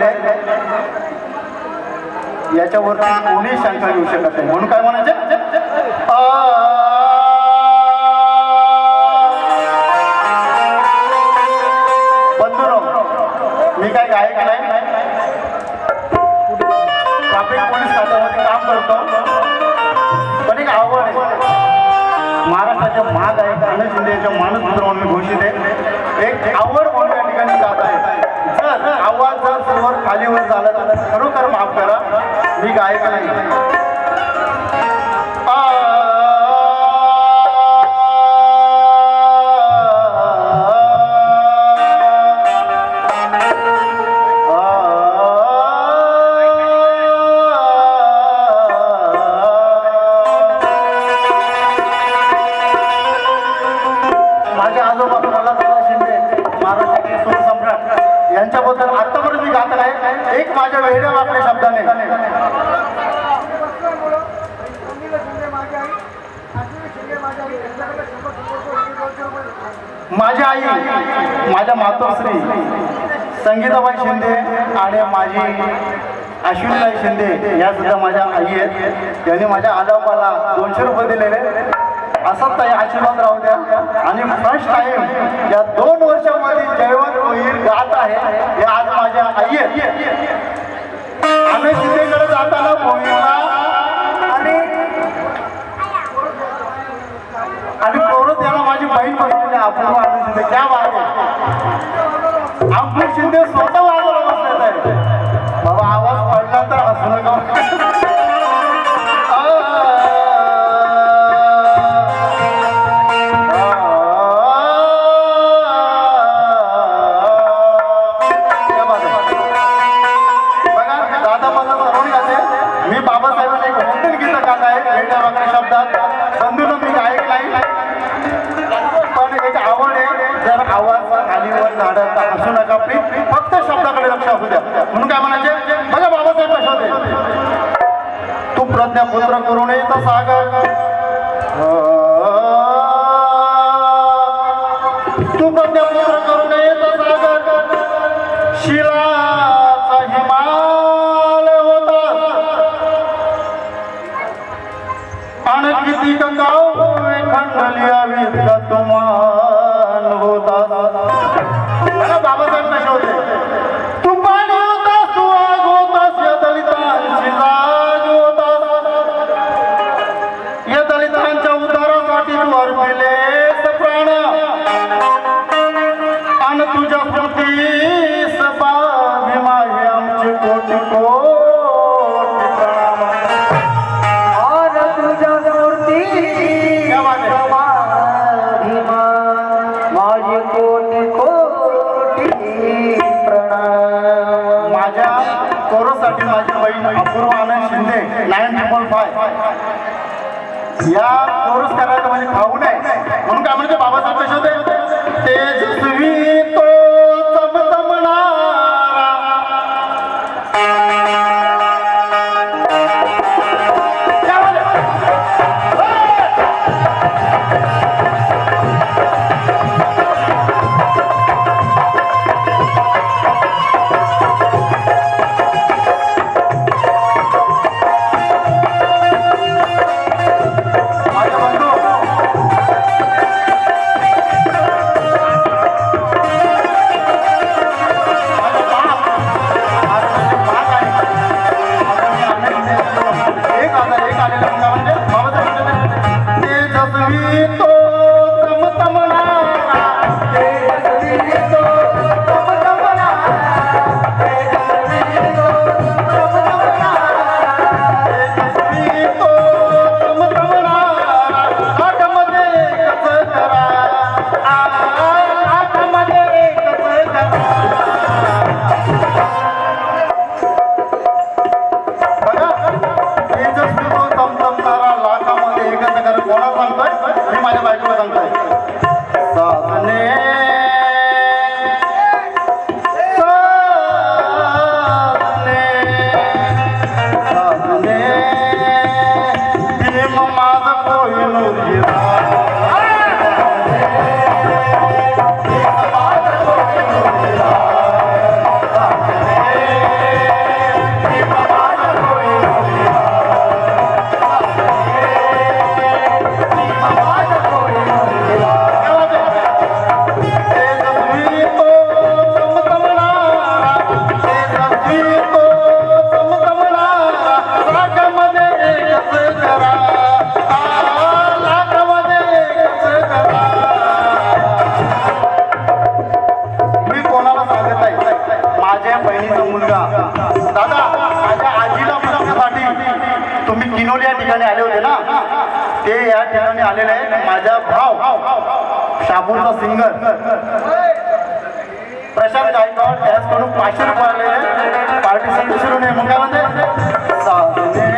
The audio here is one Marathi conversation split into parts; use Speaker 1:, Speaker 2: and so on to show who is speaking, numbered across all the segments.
Speaker 1: झालेले आहे याच्यावरती कोणी शंका घेऊ शकत नाही. म्हणून काय म्हणायचे? बंधुरो मी काय गायक नाही. ट्रॅफिक पोलीस खात्यामध्ये काम करतो. पण एक आवड आहे. महाराष्ट्राच्या महागायक आनंद शिंदे यांच्या मानसपुत्र म्हणून घोषित आहे. एक आवड म्हणून या ठिकाणी जात आवाज जर सर्वर खालीवर झाला तर खरोखर माफ करा. मी गायक नाही माझी आई माझ्या मातोश्री संगीताबाई शिंदे आणि माझी अश्विनीबाई शिंदे या सुद्धा माझ्या आई आहेत. त्यांनी माझ्या आजोबाला दोनशे रुपये दिलेले. असंच ताई आशीर्वाद राहू द्या. आणि फर्स्ट टाइम या दोन वर्षामध्ये जयवंत होईल गात आहे हे आज माझ्या आई आहेत. आम्ही शिंदेकडे जाताना मोहिमला आणि आणि पोरं याला माझी बहीण बसलेली आहे, अपूर्व शिंदे क्या बात आहे अंकुश शिंदे साठी
Speaker 2: माझी
Speaker 1: बहीण Apurva Anand Shinde nine triple five. या चोरस करायचं म्हणजे खाऊ नये. म्हणून काय म्हणजे बाबासाहेब कसे होते? तेजस्वी तो भाव सिंगर प्रशांत गायकवाड त्याचकडून पाचशे रुपये आलेले. पार्टीसाठी सुरू नाही. मग काय म्हणते?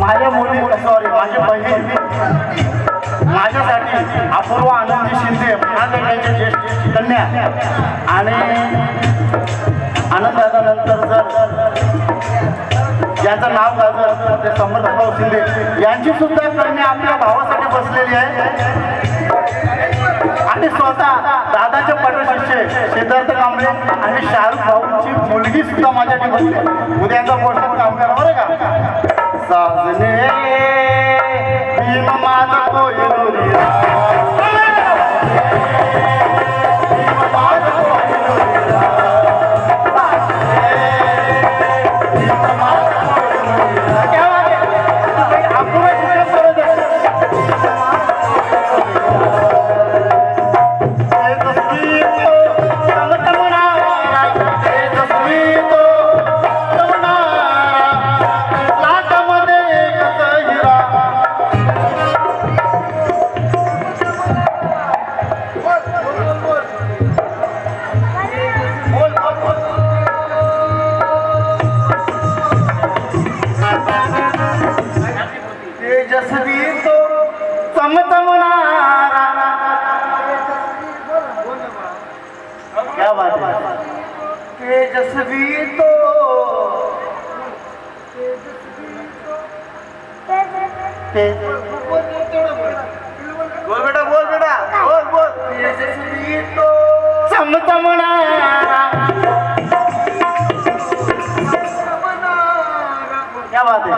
Speaker 1: माझ्या मुली सॉरी माझी बहीण. माझ्यासाठी अपूर्व आनंदी शिंदे आणि ज्येष्ठ कन्या आणि आनंदानंतर जर ज्यांचं नाव गाजलं ते समर्थभाऊ शिंदे यांची सुद्धा करणे आपल्या भावासाठी बसलेली आहे. आणि स्वतः दादाचे पटशिष्य सिद्धार्थ कांबळे आणि शाहरुख भाऊची मुलगी सुद्धा माझ्याकडे बसली उद्याचा मोठा काम करा बरं का? साजने भीम माझा कोयनुरी तेजस्वी तो बोल बेटा बोल बेटा बोल बोल. तेजस्वी तो चमचमणारा क्या बात है?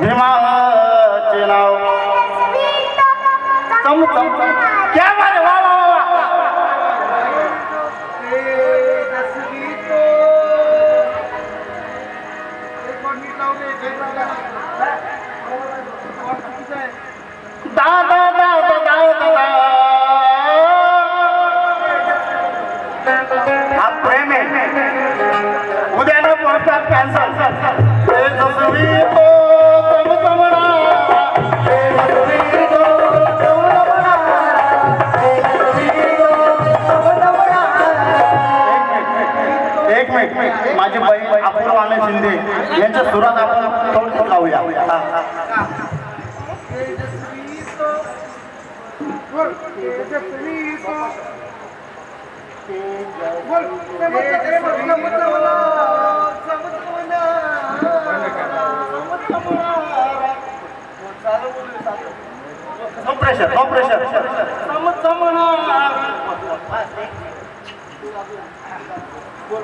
Speaker 1: भीमाचे नाव. चम क्या एक मिनिट माझी बहीण अपूर्व आनंद शिंदे यांच्या सुरात आपण थोडं गाऊया no pressure no pressure no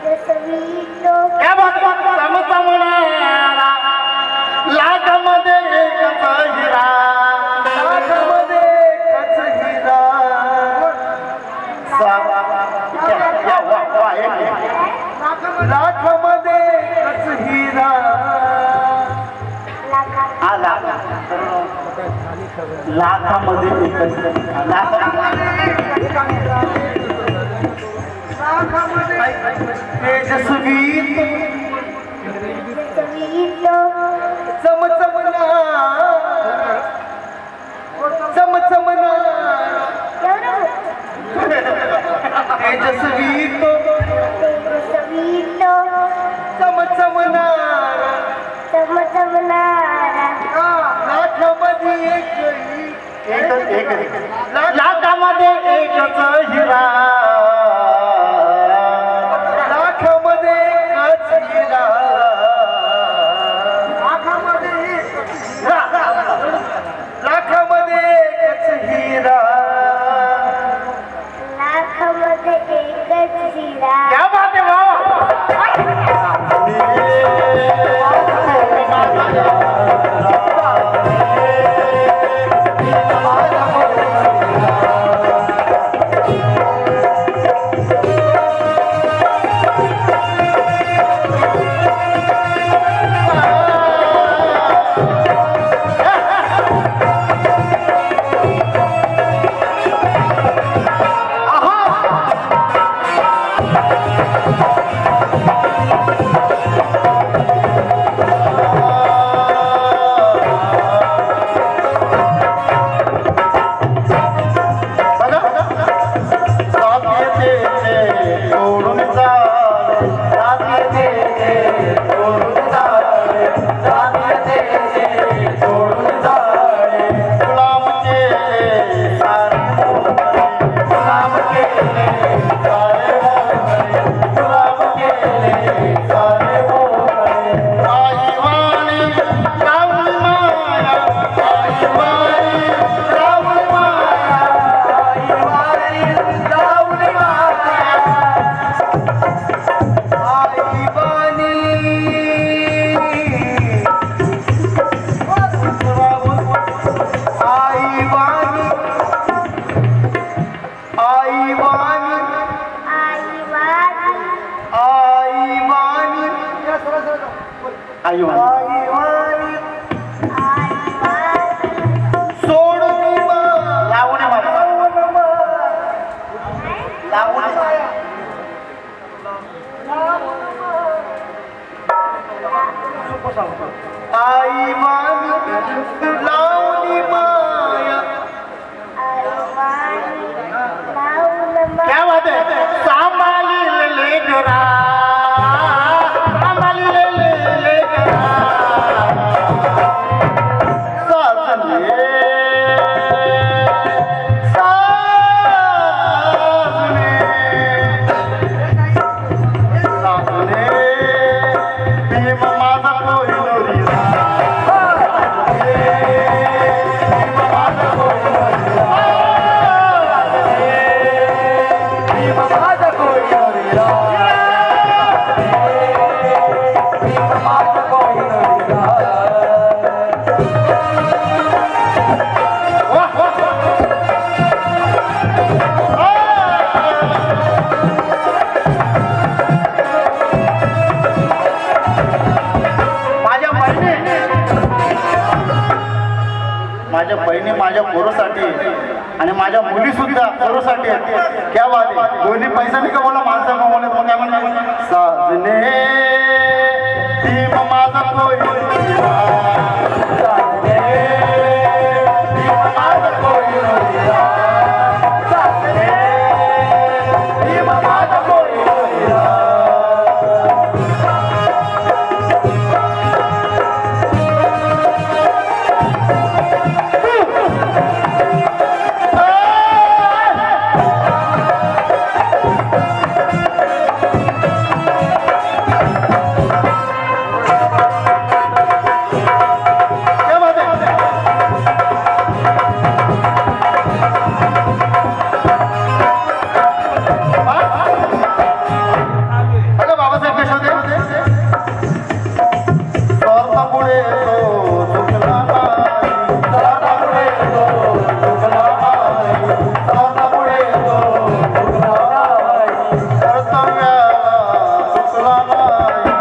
Speaker 1: pressure क्या बात समजमणारा लाखामध्ये लाखामध्ये एकच तेजस्वी चमचमना चमचमना तेजस्वी तो चमचमना लाखामध्ये एक एक एक लाटा मध्ये एकच हिरा माझ्या मुली सुद्धा सर्वसाठी क्या वाटे दोन्ही पैसा नाही कमवला माणसं कमवले मग काय म्हणतात Ai.